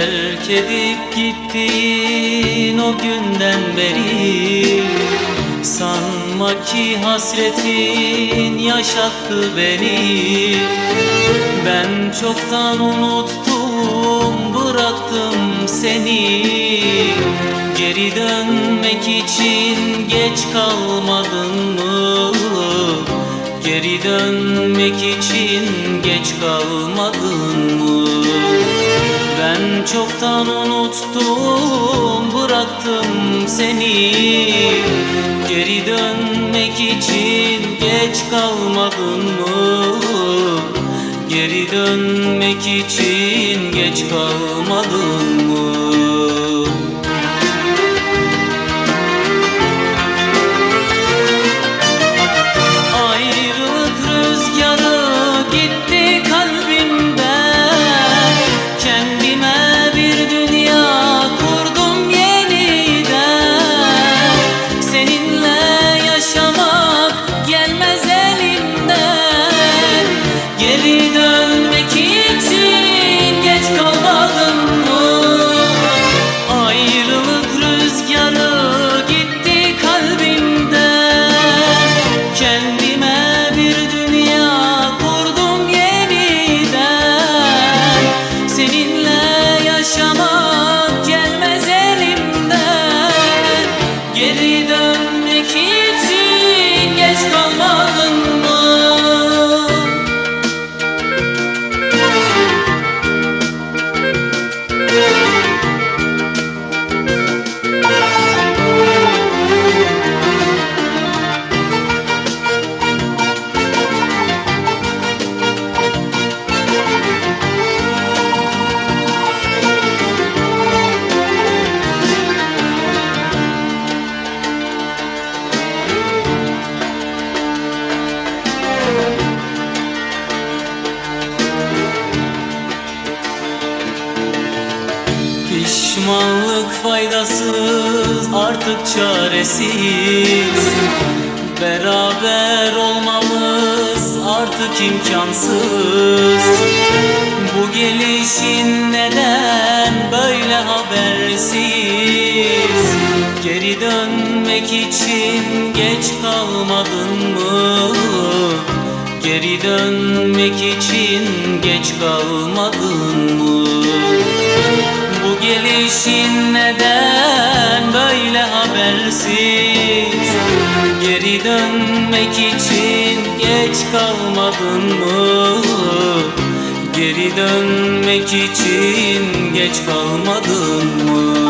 Terk edip gittin o günden beri Sanma ki hasretin yaşattı beni Ben çoktan unuttum bıraktım seni Geri dönmek için geç kalmadın mı? Geri dönmek için geç kalmadın mı? Ben çoktan unuttum bıraktım seni Geri dönmek için geç kalmadın mı? Geri dönmek için geç kalmadın mı? Faydasız artık çaresiz Beraber olmamız artık imkansız Bu gelişin neden böyle habersiz Geri dönmek için geç kalmadın mı? Geri dönmek için geç kalmadın mı? Gelişin neden böyle habersiz Geri dönmek için geç kalmadın mı? Geri dönmek için geç kalmadın mı?